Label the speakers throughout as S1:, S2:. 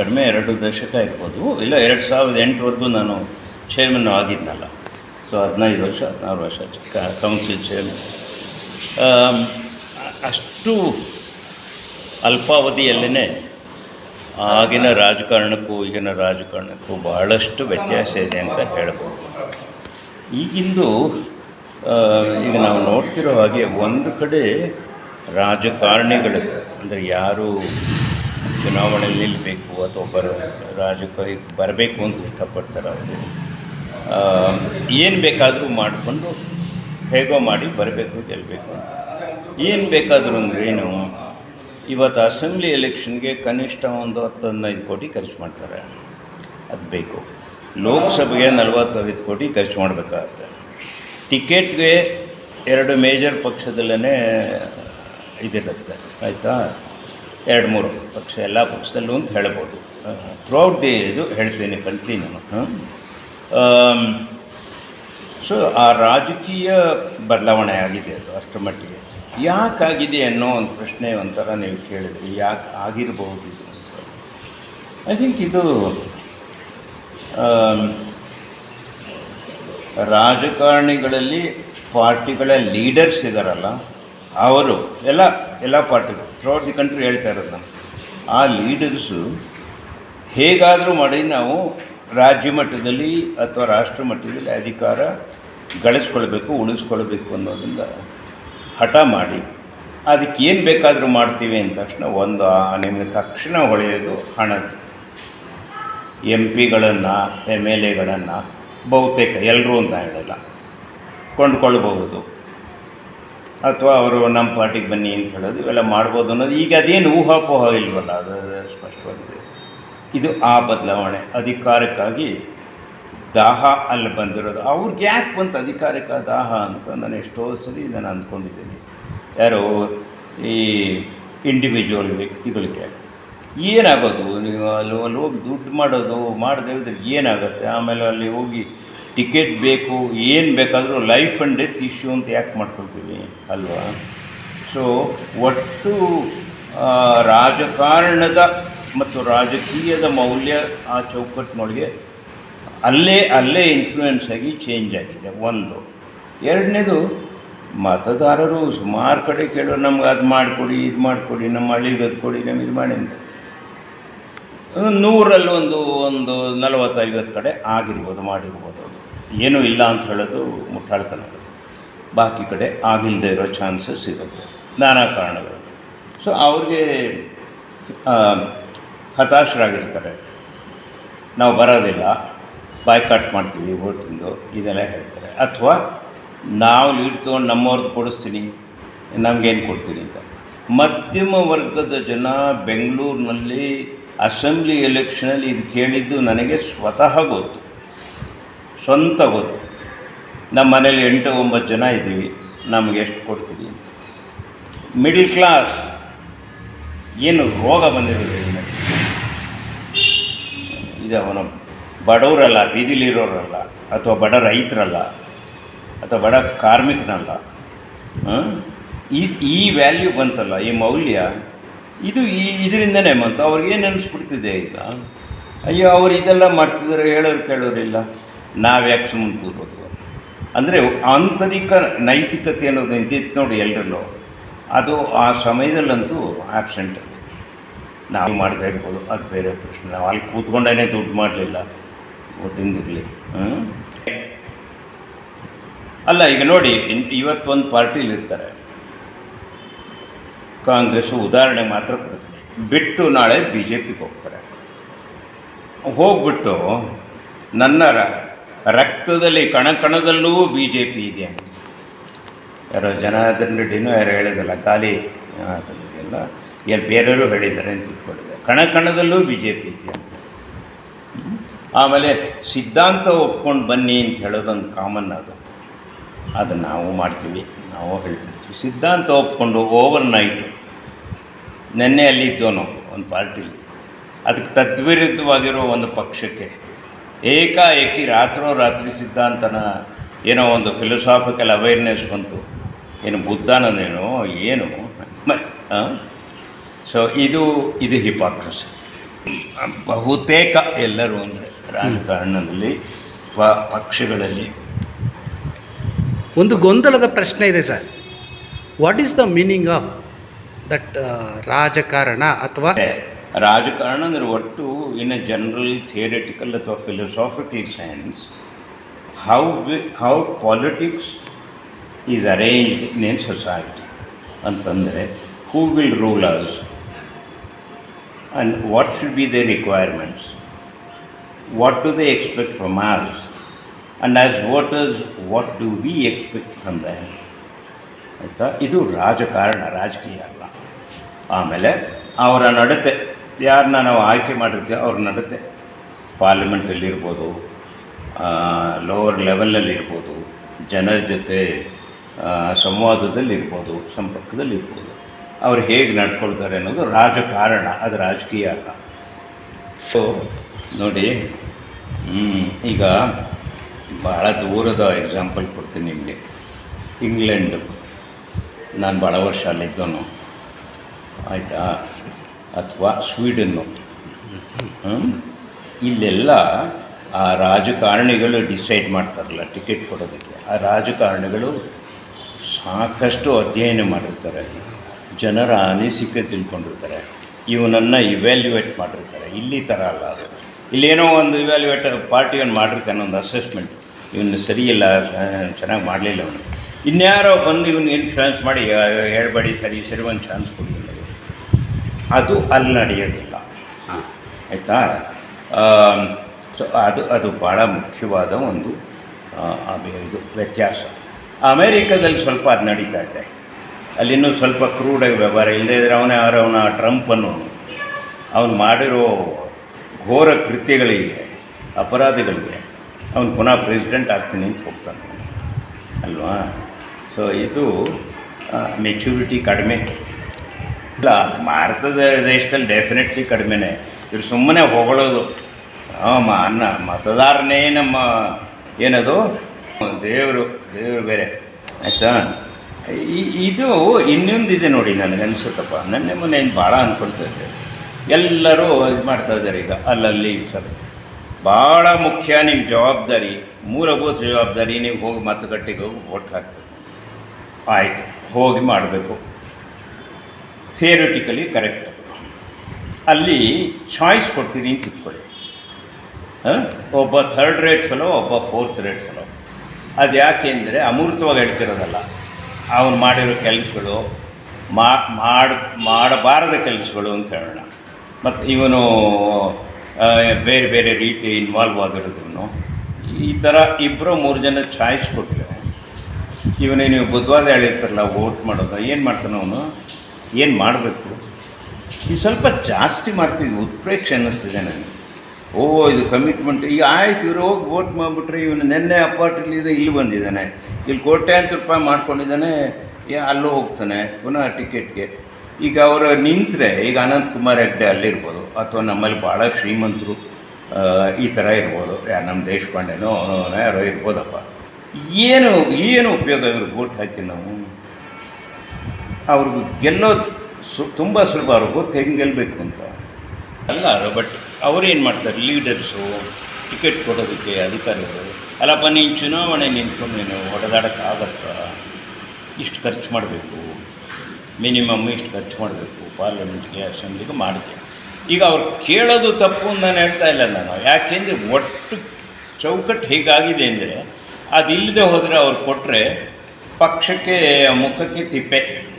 S1: ಕಡಿಮೆ ಎರಡು ದಶಕ ಇರ್ಬೋದು. ಇಲ್ಲ, ಎರಡು ಸಾವಿರದ ಎಂಟುವರೆಗೂ ನಾನು ಚೇರ್ಮನ್ ಆಗಿದ್ನಲ್ಲ. ಸೊ ಹದಿನೈದು ವರ್ಷ, ಹದಿನಾರು ವರ್ಷ ಚಿಕ್ಕ ಕೌನ್ಸಿಲ್ ಚೇರ್ಮನ್ ಅಷ್ಟು ಅಲ್ಪಾವಧಿಯಲ್ಲೇ ಆಗಿನ ರಾಜಕಾರಣಕ್ಕೂ, ಈಗಿನ ರಾಜಕಾರಣಕ್ಕೂ ಬಹಳಷ್ಟು ವ್ಯತ್ಯಾಸ ಇದೆ ಅಂತ ಹೇಳ್ಬೋದು. ಈಗಿಂದು ಈಗ ನಾವು ನೋಡ್ತಿರೋ ಹಾಗೆ ಒಂದು ಕಡೆ ರಾಜಕಾರಣಿಗಳು, ಅಂದರೆ ಯಾರು ಚುನಾವಣೆಯಲ್ಲಿ ನಿಲ್ಲಬೇಕು ಅಥವಾ ಬರ ರಾಜಕೀಯ ಬರಬೇಕು ಅಂತ ಇಷ್ಟಪಡ್ತಾರೆ ಅವರು. ಏನು ಬೇಕಾದರೂ ಮಾಡಿಕೊಂಡು ಹೇಗೋ ಮಾಡಿ ಬರಬೇಕು ಗೆಲ್ಲಬೇಕು ಏನು ಬೇಕಾದರೂ ಅಂದರೆ ಏನು, ಇವತ್ತು ಅಸೆಂಬ್ಲಿ ಎಲೆಕ್ಷನ್ಗೆ ಕನಿಷ್ಠ ಒಂದು ಹತ್ತು ಹದಿನೈದು ಕೋಟಿ ಖರ್ಚು ಮಾಡ್ತಾರೆ. ಅದು ಬೇಕು. ಲೋಕಸಭೆಗೆ ನಲವತ್ತೈದು ಕೋಟಿ ಖರ್ಚು ಮಾಡಬೇಕಾಗತ್ತೆ. ಟಿಕೆಟ್ಗೆ ಎರಡು ಮೇಜರ್ ಪಕ್ಷದಲ್ಲೇ ಇದಿರುತ್ತೆ. ಆಯಿತಾ? ಎರಡು ಮೂರು ಪಕ್ಷ ಎಲ್ಲ ಪಕ್ಷದಲ್ಲೂ ಅಂತ ಹೇಳ್ಬೋದು. ಥ್ರೂಔಟ್ ದಿ ಇದು ಹೇಳ್ತೀನಿ ಕಲ್ತೀನಿ ನಾನು ಸೊ ಆ ರಾಜಕೀಯ ಬದಲಾವಣೆ ಆಗಿದೆ ಅದು ಅಷ್ಟರ ಮಟ್ಟಿಗೆ. ಯಾಕಾಗಿದೆ ಅನ್ನೋ ಒಂದು ಪ್ರಶ್ನೆ ಒಂಥರ ನೀವು ಕೇಳಿದ್ರಿ ಯಾಕೆ ಆಗಿರಬಹುದು ಇದು ಐ ಥಿಂಕ್ ಇದು ರಾಜಕಾರಣಿಗಳಲ್ಲಿ ಪಾರ್ಟಿಗಳ ಲೀಡರ್ಸ್ ಇದ್ದಾರಲ್ಲ ಅವರು ಎಲ್ಲ ಎಲ್ಲ ಪಾರ್ಟಿಗಳು ಥ್ರೂಔಟ್ ದಿ ಕಂಟ್ರಿ ಹೇಳ್ತಾ ಇರೋದು ನಾನು. ಆ ಲೀಡರ್ಸು ಹೇಗಾದರೂ ಮಾಡಿ ನಾವು ರಾಜ್ಯ ಮಟ್ಟದಲ್ಲಿ ಅಥವಾ ರಾಷ್ಟ್ರ ಮಟ್ಟದಲ್ಲಿ ಅಧಿಕಾರ ಗಳಿಸ್ಕೊಳ್ಬೇಕು, ಉಳಿಸ್ಕೊಳ್ಬೇಕು ಅನ್ನೋದರಿಂದ ಹಠ ಮಾಡಿ ಅದಕ್ಕೆ ಏನು ಬೇಕಾದರೂ ಮಾಡ್ತೀವಿ ಅಂದ ತಕ್ಷಣ ಒಂದು ನಿಮಗೆ ತಕ್ಷಣ ಹೊಳೆಯೋದು ಹಣದ್ದು. ಎಂ ಪಿಗಳನ್ನು ಎಂ ಎಲ್ ಎಗಳನ್ನು ಬಹುತೇಕ ಎಲ್ಲರೂ ಅಂತ ಹೇಳಲ್ಲ. ಕೊಂಡ್ಕೊಳ್ಬಹುದು. ಅಥವಾ ಅವರು ನಮ್ಮ ಪಾರ್ಟಿಗೆ ಬನ್ನಿ ಅಂತ ಹೇಳೋದು, ಇವೆಲ್ಲ ಮಾಡ್ಬೋದು ಅನ್ನೋದು. ಈಗ ಅದೇನು ಊಹಾಪೋಹ ಇಲ್ವಲ್ಲ, ಅದು ಸ್ಪಷ್ಟವಾಗಿದೆ. ಇದು ಆ ಬದಲಾವಣೆ. ಅಧಿಕಾರಕ್ಕಾಗಿ ದಾಹ ಅಲ್ಲಿ ಬಂದಿರೋದು. ಅವ್ರಿಗೆ ಯಾಕೆ ಬಂತು ಅಧಿಕಾರಕ್ಕೆ ದಾಹ ಅಂತ ನಾನು ಎಷ್ಟೋ ಸರಿ ನಾನು ಅಂದ್ಕೊಂಡಿದ್ದೀನಿ. ಯಾರೋ ಈ ಇಂಡಿವಿಜುವಲ್ ವ್ಯಕ್ತಿಗಳಿಗೆ ಏನಾಗೋದು? ನೀವು ಅಲ್ಲಿ ಅಲ್ಲಿ ಹೋಗಿ ದುಡ್ಡು ಮಾಡೋದು, ಮಾಡದೇ ಇದ್ರೆ ಏನಾಗುತ್ತೆ? ಆಮೇಲೆ ಅಲ್ಲಿ ಹೋಗಿ ಟಿಕೆಟ್ ಬೇಕು, ಏನು ಬೇಕಾದರೂ ಲೈಫ್ ಆ್ಯಂಡ್ ಡೆತ್ ಇಶ್ಯೂ ಅಂತ ಯಾಕೆ ಮಾಡ್ಕೊಳ್ತೀವಿ ಅಲ್ವಾ? ಸೊ ಒಟ್ಟು ರಾಜಕಾರಣದ ಮತ್ತು ರಾಜಕೀಯದ ಮೌಲ್ಯ ಆ ಚೌಕಟ್ಟಿನೊಳಗೆ ಅಲ್ಲೇ ಅಲ್ಲೇ ಇನ್ಫ್ಲೂಯೆನ್ಸ್ ಆಗಿ ಚೇಂಜ್ ಆಗಿದೆ. ಒಂದು. ಎರಡನೇದು, ಮತದಾರರು ಸುಮಾರು ಕಡೆ ಕೇಳೋ ನಮ್ಗೆ ಅದು ಮಾಡಿಕೊಡಿ, ಇದು ಮಾಡಿಕೊಡಿ ನಮ್ಮ ಹಳ್ಳಿಗೆ ಅದು ಕೊಡಿ ನಮ್ಗೆ ಇದು ಮಾಡಿ ಅಂತ. ನೂರಲ್ಲಿ ಒಂದು ಒಂದು ನಲವತ್ತು ಐವತ್ತು ಕಡೆ ಆಗಿರ್ಬೋದು, ಮಾಡಿರ್ಬೋದು. ಏನೂ ಇಲ್ಲ ಅಂತ ಹೇಳೋದು ಮುಟ್ಟಾಳ್ತನ. ಬಾಕಿ ಕಡೆ ಆಗಿಲ್ಲದೆ ಇರೋ ಚಾನ್ಸಸ್ ಇರುತ್ತೆ ನಾನಾ ಕಾರಣಗಳು. ಸೊ ಅವ್ರಿಗೆ ಹತಾಶರಾಗಿರ್ತಾರೆ. ನಾವು ಬರೋದಿಲ್ಲ. ಬಾಯ್ಕಾಟ್ ಮಾಡ್ತೀವಿ ವೋಟಿಂದು ಇದೆಲ್ಲ ಹೇಳ್ತಾರೆ. ಅಥವಾ ನಾವು ಲೀಡ್ ತೊಗೊಂಡು ನಮ್ಮವ್ರದ್ದು ಕೊಡಿಸ್ತೀನಿ, ನಮಗೇನು ಕೊಡ್ತೀನಿ ಅಂತ. ಮಧ್ಯಮ ವರ್ಗದ ಜನ ಬೆಂಗಳೂರಿನಲ್ಲಿ ಅಸೆಂಬ್ಲಿ ಎಲೆಕ್ಷನಲ್ಲಿ ಇದು ಕೇಳಿದ್ದು ನನಗೆ ಸ್ವತಃ ಗೊತ್ತು. ಸ್ವಂತ ಗೊತ್ತು. ನಮ್ಮ ಮನೇಲಿ ಎಂಟು ಒಂಬತ್ತು ಜನ ಇದ್ದೀವಿ. ನಮಗೆ ಎಷ್ಟು ಕೊಡ್ತೀವಿ ಅಂತ. Middle class. ಏನು ರೋಗ ಬಂದಿರೋದು ಇದು ಅವನ ಬಡವರಲ್ಲ, ಬೀದಿಲಿರೋರಲ್ಲ, ಅಥವಾ ಬಡ ರೈತರಲ್ಲ, ಅಥವಾ ಬಡ ಕಾರ್ಮಿಕನಲ್ಲ? ಈ ಈ ವ್ಯಾಲ್ಯೂ ಬಂತಲ್ಲ, ಈ ಮೌಲ್ಯ ಇದು ಈ ಇದರಿಂದನೇ ಮತ್ತು ಅವ್ರಿಗೆ ಏನು ಅನಿಸ್ಬಿಡ್ತಿದೆ ಈಗ? ಅಯ್ಯೋ, ಅವರು ಇದೆಲ್ಲ ಮಾಡ್ತಿದ್ದಾರೆ ಹೇಳೋರು ಕೇಳೋರಿಲ್ಲ. ನಾವು ಯಾಕೆ ಸುಮ್ಮನೆ ಕೂರೋದು? ಅಂದರೆ ಆಂತರಿಕ ನೈತಿಕತೆ ಅನ್ನೋದು ನಿಂತಿತ್ತು ನೋಡಿ ಎಲ್ಲರಲ್ಲೂ ಅದು ಆ ಸಮಯದಲ್ಲಂತೂ ಆ್ಯಬ್ಸೆಂಟ್ ಅದು. ನಾವು ಮಾಡ್ತಾ ಇರ್ಬೋದು, ಅದು ಬೇರೆ ಪ್ರಶ್ನೆ. ನಾವು ಅಲ್ಲಿ ಕೂತ್ಕೊಂಡೇ ದುಡ್ಡು ಮಾಡಲಿಲ್ಲ. ತಿಂದಿರಲಿ ಅಲ್ಲ, ಈಗ ನೋಡಿ ಇವತ್ತು ಇವತ್ತೊಂದು ಪಾರ್ಟಿಲಿ ಇರ್ತಾರೆ ಕಾಂಗ್ರೆಸ್ಸು ಉದಾಹರಣೆ ಮಾತ್ರ ಬಿಟ್ಟು ನಾಳೆ ಬಿ ಜೆ ಪಿಗೆ ಹೋಗ್ತಾರೆ. ಹೋಗ್ಬಿಟ್ಟು ನನ್ನ ರಕ್ತದಲ್ಲಿ ಕಣ ಕಣದಲ್ಲೂ ಬಿ ಜೆ ಪಿ ಇದೆ ಅಂತ. ಯಾರೋ ಜನಾರ್ದನ್ ರೆಡ್ಡಿನೂ ಯಾರು ಹೇಳಿದಲ್ಲ, ಖಾಲಿ ರೆಡ್ಡಿ ಎಲ್ಲ ಬೇರೆಯವರು ಹೇಳಿದ್ದಾರೆ ಅಂತ ತಿಳ್ಕೊಂಡಿದೆ ಕಣ ಕಣದಲ್ಲೂ ಬಿ ಜೆ ಪಿ ಇದೆ ಅಂತ. ಆಮೇಲೆ ಸಿದ್ಧಾಂತ ಒಪ್ಕೊಂಡು ಬನ್ನಿ ಅಂತ ಹೇಳೋದೊಂದು ಕಾಮನ್ ಅದು. ಅದು ನಾವು ಮಾಡ್ತೀವಿ, ನಾವು ಹೇಳ್ತಿರ್ತೀವಿ. ಸಿದ್ಧಾಂತ ಒಪ್ಕೊಂಡು ಓವರ್ ನೈಟು ನೆನ್ನೆ ಅಲ್ಲಿದ್ದೋನು ಒಂದು ಪಾರ್ಟಿಲಿ. ಅದಕ್ಕೆ ತದ್ವಿರುದ್ಧವಾಗಿರೋ ಒಂದು ಪಕ್ಷಕ್ಕೆ ಏಕಾಏಕಿ ರಾತ್ರೋರಾತ್ರಿ ಸಿದ್ಧಾಂತನ ಏನೋ ಒಂದು ಫಿಲೋಸಾಫಿಕಲ್ ಅವೇರ್ನೆಸ್ ಬಂತು. ಏನು ಬುದ್ಧನೇನೋ ಏನು? ಸೊ ಇದು ಇದು ಹಿಪಾಕ್ರಸಿ ಬಹುತೇಕ ಎಲ್ಲರೂ ಅಂದರೆ ರಾಜಕಾರಣದಲ್ಲಿ, ಪ, ಪಕ್ಷಗಳಲ್ಲಿ.
S2: ಒಂದು ಗೊಂದಲದ ಪ್ರಶ್ನೆ ಇದೆ sir. What is the meaning of that ರಾಜಕಾರಣ ಅಥವಾ
S1: ರಾಜಕಾರಣ ಅಂದರೆ ಒಟ್ಟು ಇನ್ ಎ ಜನರಲಿ ಥಿಯರಿಟಿಕಲ್ ಅಥವಾ philosophical science, how we, how politics is arranged in an society ಅಂತಂದರೆ, who will rulers and what should be they requirements, what do they expect from ours and as voters what do we expect from them, ಆಯಿತಾ? ಇದು ರಾಜಕಾರಣ, ರಾಜಕೀಯ ಅಲ್ಲ. ಆಮೇಲೆ ಅವರ ನಡತೆ ಯಾರನ್ನ ನಾವು ಆಯ್ಕೆ ಮಾಡಿರ್ತೀವಿ ಅವ್ರ ನಡತೆ. ಪಾರ್ಲಿಮೆಂಟಲ್ಲಿರ್ಬೋದು ಲೋವರ್ ಲೆವೆಲಲ್ಲಿರ್ಬೋದು ಜನರ ಜೊತೆ ಆ, ಸಂವಾದದಲ್ಲಿರ್ಬೋದು ಸಂಪರ್ಕದಲ್ಲಿರ್ಬೋದು ಅವ್ರು ಹೇಗೆ ನಡ್ಕೊಳ್ತಾರೆ ಅನ್ನೋದು ರಾಜಕಾರಣ ಅದು ರಾಜಕೀಯ ಅಲ್ಲ. ಸೊ ನೋಡಿ ಈಗ ಭಾಳ ದೂರದ ಎಕ್ಸಾಂಪಲ್ ಕೊಡ್ತೀನಿ ನಿಮಗೆ. ಇಂಗ್ಲೆಂಡು ನಾನು ಭಾಳ ವರ್ಷ ಅಲ್ಲಿದ್ದವನು. ಆಯಿತಾ? ಅಥವಾ ಸ್ವೀಡನ್ನು. ಇಲ್ಲೆಲ್ಲ ಆ ರಾಜಕಾರಣಿಗಳು ಡಿಸೈಡ್ ಮಾಡ್ತಾರಲ್ಲ ಟಿಕೆಟ್ ಕೊಡೋದಕ್ಕೆ. ಆ ರಾಜಕಾರಣಿಗಳು ಸಾಕಷ್ಟು ಅಧ್ಯಯನ ಮಾಡಿರ್ತಾರೆ. ಜನರ ಅನಿಸಿಕೆ ತಿಳ್ಕೊಂಡಿರ್ತಾರೆ. ಇವನನ್ನು ಇವ್ಯಾಲ್ಯುವೇಟ್ ಮಾಡಿರ್ತಾರೆ. ಇಲ್ಲಿ ಥರ ಅಲ್ಲ ಅದು. ಇಲ್ಲೇನೋ ಒಂದು ಇವ್ಯಾಲ್ಯುವೇಟ್ ಪಾರ್ಟಿಯನ್ನು ಮಾಡಿರ್ತಾನೆ ಒಂದು ಅಸೆಸ್ಮೆಂಟ್ ಇವನು ಸರಿಯಿಲ್ಲ ಚೆನ್ನಾಗಿ ಮಾಡಲಿಲ್ಲ ಅವನು. ಇನ್ಯಾರೋ ಬಂದು ಇವನು ಇನ್ಫ್ಲುಯೆನ್ಸ್ ಮಾಡಿ "ಯಾ- ಹೇಳ್ಬೇಡಿ ಸರಿ ಸರಿ, ಒಂದು ಚಾನ್ಸ್ ಕೊಡಿ ಅನ್ನೋದು. ಅದು ಅಲ್ಲಿ ನಡೆಯೋದಿಲ್ಲ ಆಯಿತಾ? ಸೊ ಅದು ಅದು ಭಾಳ ಮುಖ್ಯವಾದ ಒಂದು ಇದು ವ್ಯತ್ಯಾಸ. ಅಮೇರಿಕಾದಲ್ಲಿ ಸ್ವಲ್ಪ ಅದು ನಡೀತಾ ಇದೆ. ಅಲ್ಲಿನೂ ಸ್ವಲ್ಪ ಕ್ರೂಡಾಗಿ ವ್ಯವಹಾರ ಇಲ್ಲದೇ ಇದ್ರೆ ಅವನೇ ಅವನ ಟ್ರಂಪ್ ಅನ್ನೋನು. ಅವನು ಮಾಡಿರೋ ಘೋರ ಕೃತ್ಯಗಳಿಗೆ, ಅಪರಾಧಗಳಿಗೆ ಅವನು ಪುನಃ ಪ್ರೆಸಿಡೆಂಟ್ ಆಗ್ತೀನಿ ಅಂತ ಹೋಗ್ತಾನೆ. ಅಲ್ವಾ? ಸೊ ಇದು ಮೆಚುರಿಟಿ ಕಡಿಮೆ. ಇಲ್ಲ, ಭಾರತದ ದೇಶದಲ್ಲಿ ಡೆಫಿನೆಟ್ಲಿ ಕಡಿಮೆನೇ. ಇವ್ರು ಸುಮ್ಮನೆ ಹೊಗಳೋದು. ಮ, ಅನ್ನ, ಮತದಾರನೇ ನಮ್ಮ, ಏನದು? ದೇವರು ದೇವರು ಬೇರೆ. ಆಯಿತಾ? ಇದು ಇನ್ನೊಂದಿದೆ ನೋಡಿ ನನಗೆ ಅನಿಸುತ್ತಪ್ಪ. ನನ್ನ ಮುಂದೆ ಏನು ಭಾಳ ಅಂದ್ಕೊಳ್ತಾ ಇದ್ದೆ. ಎಲ್ಲರೂ ಇದು ಮಾಡ್ತಾ ಇದ್ದಾರೆ ಈಗ, ಅಲ್ಲಲ್ಲಿ ಸರ್ ಭಾಳ ಮುಖ್ಯ ನಿಮ್ಮ ಜವಾಬ್ದಾರಿ. ಮೂಲಭೂತ ಜವಾಬ್ದಾರಿ, ನೀವು ಹೋಗಿ ಮತಗಟ್ಟೆಗೆ ಹೋಗಿ ವೋಟ್ ಹಾಕಬೇಕು. ಆಯಿತು, ಹೋಗಿ ಮಾಡಬೇಕು. ಥಿಯರಿಟಿಕಲಿ ಕರೆಕ್ಟ್ ಅಲ್ಲಿ ಚಾಯ್ಸ್ ಕೊಡ್ತೀನಿ ಅಂತ ಇಟ್ಕೊಳ್ಳಿ? ಒಬ್ಬ ಥರ್ಡ್ ರೇಟ್ ಫೆಲೋ ಒಬ್ಬ ಫೋರ್ತ್ ರೇಟ್ ಫೆಲೋ ಅದು ಯಾಕೆ ಅಂದರೆ ಅಮೂರ್ತವಾಗಿ ಹೇಳ್ತಿರೋದಲ್ಲ. ಅವನು ಮಾಡಿರೋ ಕೆಲಸಗಳು ಮಾಡಿ, ಮಾಡಬಾರದ ಕೆಲಸಗಳು ಅಂತ ಹೇಳೋಣ. ಮತ್ತು ಇವನು ಬೇರೆ ಬೇರೆ ರೀತಿ ಇನ್ವಾಲ್ವ್ ಆಗಿರೋದನ್ನು. ಈ ಥರ ಇಬ್ಬರು ಮೂರು ಜನ ಚಾಯ್ಸ್ ಕೊಟ್ಟರೆ ಇವನೇ ನೀವು ಬುಧವಾರ ಹೇಳಿರ್ತಾರಲ್ಲ ವೋಟ್ ಮಾಡೋದು, ಏನು ಮಾಡ್ತಾನೆ ಅವನು? ಏನು ಮಾಡಬೇಕು? ಈ ಸ್ವಲ್ಪ ಜಾಸ್ತಿ ಮಾಡ್ತಿದ್ವಿ ಉತ್ಪ್ರೇಕ್ಷೆ ಅನ್ನಿಸ್ತಿದೆ ನನಗೆ. ಓ, ಇದು ಕಮಿಟ್ಮೆಂಟ್ ಈಗ ಆಯ್ತು, ಇವ್ರು ಹೋಗಿ ವೋಟ್ ಮಾಡಿಬಿಟ್ರೆ ಇವನು ನಿನ್ನೆ ಅಪಾರ್ಟಿಲಿದೆ ಇಲ್ಲಿ ಬಂದಿದ್ದಾನೆ. ಇಲ್ಲಿ ಕೋಟ್ಯಾಂತರ ರೂಪಾಯಿ ಮಾಡ್ಕೊಂಡಿದ್ದಾನೆ ಅಲ್ಲೂ ಹೋಗ್ತಾನೆ, ಪುನಃ ಟಿಕೆಟ್ಗೆ ಈಗ ಅವರು ನಿಂತರೆ, ಈಗ ಅನಂತಕುಮಾರ್ ಹೆಗ್ಡೆ ಅಲ್ಲಿರ್ಬೋದು, ಅಥವಾ ನಮ್ಮಲ್ಲಿ ಭಾಳ ಶ್ರೀಮಂತರು ಈ ಥರ ಇರ್ಬೋದು. ಯಾರು ನಮ್ಮ ದೇಶಪಾಂಡೆನೋ, ಅವನೋ ಯಾರೋ ಇರ್ಬೋದಪ್ಪ. ಏನು ಏನು ಉಪಯೋಗ ಇವ್ರಿಗೆ ವೋಟ್ ಹಾಕಿ ನಾವು? ಅವ್ರಿಗೆ ಗೆಲ್ಲೋದು ಸು, ತುಂಬ ಸುಲಭ. ಅವ್ರಿಗೆ ಗೊತ್ತು ಹೆಂಗೆ ಗೆಲ್ಲಬೇಕು ಅಂತ. ಅಲ್ಲ ಬಟ್ ಅವರೇನು ಮಾಡ್ತಾರೆ? ಲೀಡರ್ಸು ಟಿಕೆಟ್ ಕೊಡೋದಕ್ಕೆ ಅಧಿಕಾರಿಗಳು ಅಲ್ಲಪ್ಪ ನೀನು ಚುನಾವಣೆ ನಿಂತ್ಕೊಂಡು ನೀನು ಹೊಡೆದಾಡೋಕ್ಕಾಗತ್ತಾ ಇಷ್ಟು ಖರ್ಚು ಮಾಡಬೇಕು. ಮಿನಿಮಮ್ ಇಷ್ಟು ಖರ್ಚು ಮಾಡಬೇಕು. ಪಾರ್ಲಿಮೆಂಟ್ಗೆ ಅಸೆಂಬ್ಲಿಗೆ ಮಾಡಿದೆ. ಈಗ ಅವ್ರು ಕೇಳೋದು ತಪ್ಪು ನಾನು ಹೇಳ್ತಾ ಇಲ್ಲ ನಾನು. ಯಾಕೆಂದರೆ ಒಟ್ಟು ಚೌಕಟ್ಟು ಹೇಗಾಗಿದೆ ಅಂದರೆ ಅದಿಲ್ಲದೆ ಹೋದರೆ ಅವ್ರು ಕೊಟ್ಟರೆ ಪಕ್ಷಕ್ಕೆ ಮುಖಕ್ಕೆ ತಿಪ್ಪೆ.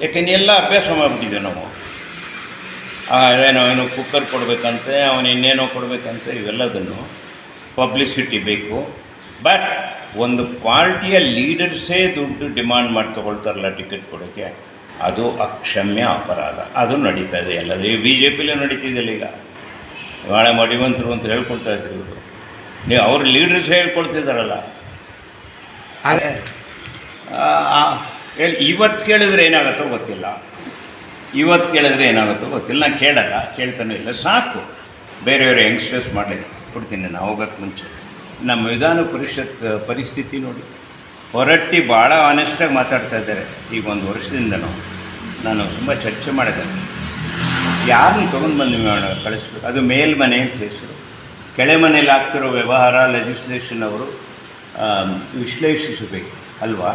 S1: ಯಾಕೆಂದ್ರೆ ಎಲ್ಲ ಅಭ್ಯಾಸ ಮಾಡಿಬಿಟ್ಟಿದ್ದೇವೆ ನಾವು. ಆ, ಏನೋ ಏನು ಕುಕ್ಕರ್ ಕೊಡಬೇಕಂತೆ ಅವನು ಇನ್ನೇನೋ ಕೊಡಬೇಕಂತೆ ಇವೆಲ್ಲದನ್ನು ಪಬ್ಲಿಸಿಟಿ ಬೇಕು. ಬಟ್ ಒಂದು ಪಾರ್ಟಿಯ ಲೀಡರ್ಸೇ ದುಡ್ಡು ಡಿಮಾಂಡ್ ಮಾಡಿ ತೊಗೊಳ್ತಾರಲ್ಲ ಟಿಕೆಟ್ ಕೊಡೋಕ್ಕೆ ಅದು ಅಕ್ಷಮ್ಯ ಅಪರಾಧ. ಅದು ನಡೀತಾ ಇದೆ ಎಲ್ಲ ಈ ಬಿ ಜೆ ಪಿಲೇ ನಡೀತಿದೆಯಲ್ಲ ಈಗ. ಭಾಳ ಮಡಿವಂತರು ಅಂತ ಹೇಳ್ಕೊಳ್ತಾ ಇದ್ರು ಇವರು. ನೀವು ಅವ್ರ ಲೀಡರ್ಸ್ ಹೇಳ್ಕೊಳ್ತಿದ್ದಾರಲ್ಲ
S2: ಹಾಗೆ
S1: ಇವತ್ತು ಕೇಳಿದ್ರೆ ಏನಾಗುತ್ತೋ ಗೊತ್ತಿಲ್ಲ. ಇವತ್ತು ಕೇಳಿದ್ರೆ ಏನಾಗುತ್ತೋ ಗೊತ್ತಿಲ್ಲ. ನಾನು ಕೇಳಲ್ಲ, ಕೇಳ್ತಾನೆ ಇಲ್ಲ. ಸಾಕು. ಬೇರೆಯವರು ಯಂಗ್ಸ್ಟರ್ಸ್ ಮಾಡಲಿ? ಕೊಡ್ತೀನಿ ನಾನು ಹೋಗೋಕ್ಕೆ ಮುಂಚೆ. ನಮ್ಮ ವಿಧಾನ ಪರಿಷತ್ ಪರಿಸ್ಥಿತಿ ನೋಡಿ. ಹೊರಟ್ಟಿ ಭಾಳ ಆನೆಸ್ಟಾಗಿ ಮಾತಾಡ್ತಾ ಇದ್ದಾರೆ. ಈಗ ಒಂದು ವರ್ಷದಿಂದ ನಾನು ತುಂಬ ಚರ್ಚೆ ಮಾಡಿದ್ದೇನೆ ಯಾರನ್ನು ತೊಗೊಂಡು ಬಂದು ಕಳಿಸ್ಬೇಕು? ಅದು ಮೇಲ್ಮನೆ ಅಂತ ಹೆಸರು. ಕೆಳೆ ಮನೇಲಿ ಆಗ್ತಿರೋ ವ್ಯವಹಾರ ಲೆಜಿಸ್ಲೇಷನ್ ಅವರು ವಿಶ್ಲೇಷಿಸಬೇಕು, ಅಲ್ವಾ?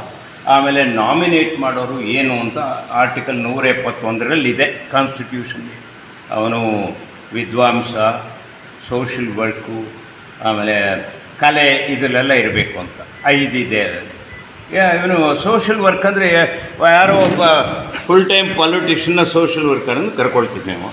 S1: ಆಮೇಲೆ ನಾಮಿನೇಟ್ ಮಾಡೋರು ಏನು ಅಂತ ಆರ್ಟಿಕಲ್ ನೂರ ಎಪ್ಪತ್ತೊಂದರಲ್ಲಿ ಇದೆ ಕಾನ್ಸ್ಟಿಟ್ಯೂಷನ್ ಅವನು ವಿದ್ವಾಂಸ ಸೋಷಿಯಲ್ ವರ್ಕು ಆಮೇಲೆ ಕಲೆ ಇದರಲ್ಲೆಲ್ಲ ಇರಬೇಕು ಅಂತ. ಐದಿದೆ ಇದೆ ಯಾ- ಇವನು ಸೋಷಿಯಲ್ ವರ್ಕ್ ಅಂದರೆ ಯಾರೋ ಒಬ್ಬ ಫುಲ್ ಟೈಮ್ ಪಾಲಿಟಿಷನ್ನ ಸೋಷಿಯಲ್ ವರ್ಕರ್ ಅಂತ ಕರ್ಕೊಳ್ತೀವಿ ನಾವು